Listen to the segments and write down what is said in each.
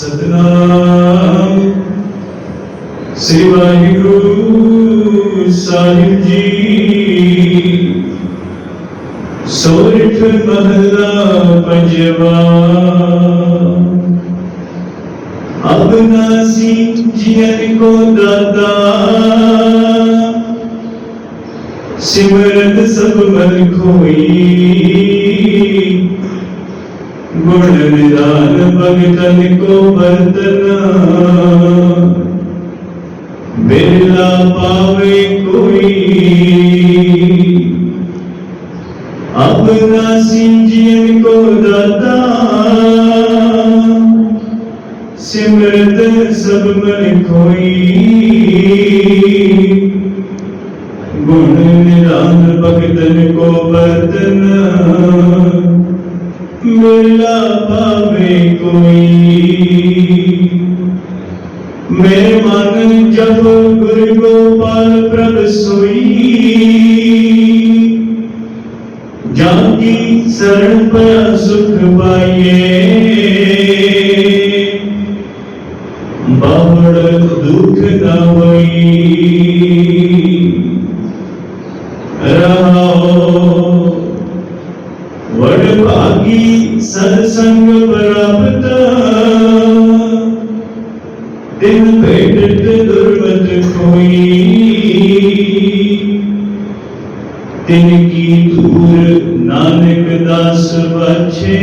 ਸਤਨਾਮ। ਸ੍ਰੀ ਵਾਹਿਗੁਰੂ ਸਾਹਿਬ ਜੀ। ਸੋਰਠ ਮਹਲਾ ਪੰਜਵਾ। ਆਪਣਾ ਸੀ ਜੀਵਨ ਕੋ ਦਾਤਾ। ਸਿਮਰਤ ਸਭ ਮਨ ਖੋਈ। ਗੁਣ ਨਿਦਾਨ ਭਗਤਨ ਕੋ ਵਰਤਨਾ। ਬਿਰਲਾ ਪਾਵੇ ਕੋਈ। ਆਪਣਾ ਸਿੰਜੀਨ ਕੋ ਦਾਤਾ। ਸਿਮਰਤ ਸਭ ਮਨ ਖੋਈ। ਗੁਣ ਨਿਦਾਨ ਭਗਤਨ ਕੋ ਵਰਤਨਾ। जावे कोई मैं मन जब गुरु गोपाल प्रभ सोई जाकी शरण पर सुख पाइए। बाहर दुख का रहो वड़ भागी ਸਤ ਸੰਗ ਪ੍ਰਾਪਤ ਤਿਨ ਭੇਟਤ ਦੁਰਮਤ ਕੋਈ ਤਿਨ ਕੀ ਧੂਰ ਨਾਨਕ ਦਾਸ ਬਚੇ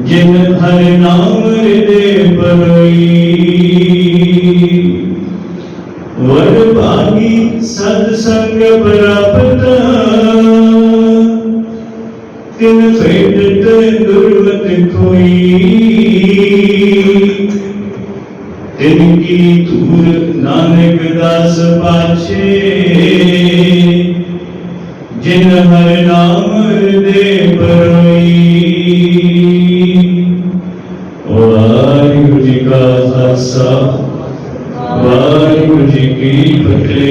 ਜਿਨ ਹਰ ਨਾਮ ਹਿਰਦੇ ਪਰੋਈ ਵਰ ਭਾਗੀ ਸਤ ਸੰਗ ਪ੍ਰਾਪਤ ਭੇਟਤ ਕੋਈ ਤਿਨ ਕੀ ਧੂਰ ਨਾਨਕ ਦਾਸ ਪਾਛੇ ਜਿਨ ਹਰ ਨਾਮ ਹਿਰਦੇ ਪਰੋਈ ਵਾਹਿਗੁਰੂ ਜੀ ਕਾ ਖਾਲਸਾ, ਵਾਹਿਗੁਰੂ ਜੀ ਕੀ ਫਤਿਹ।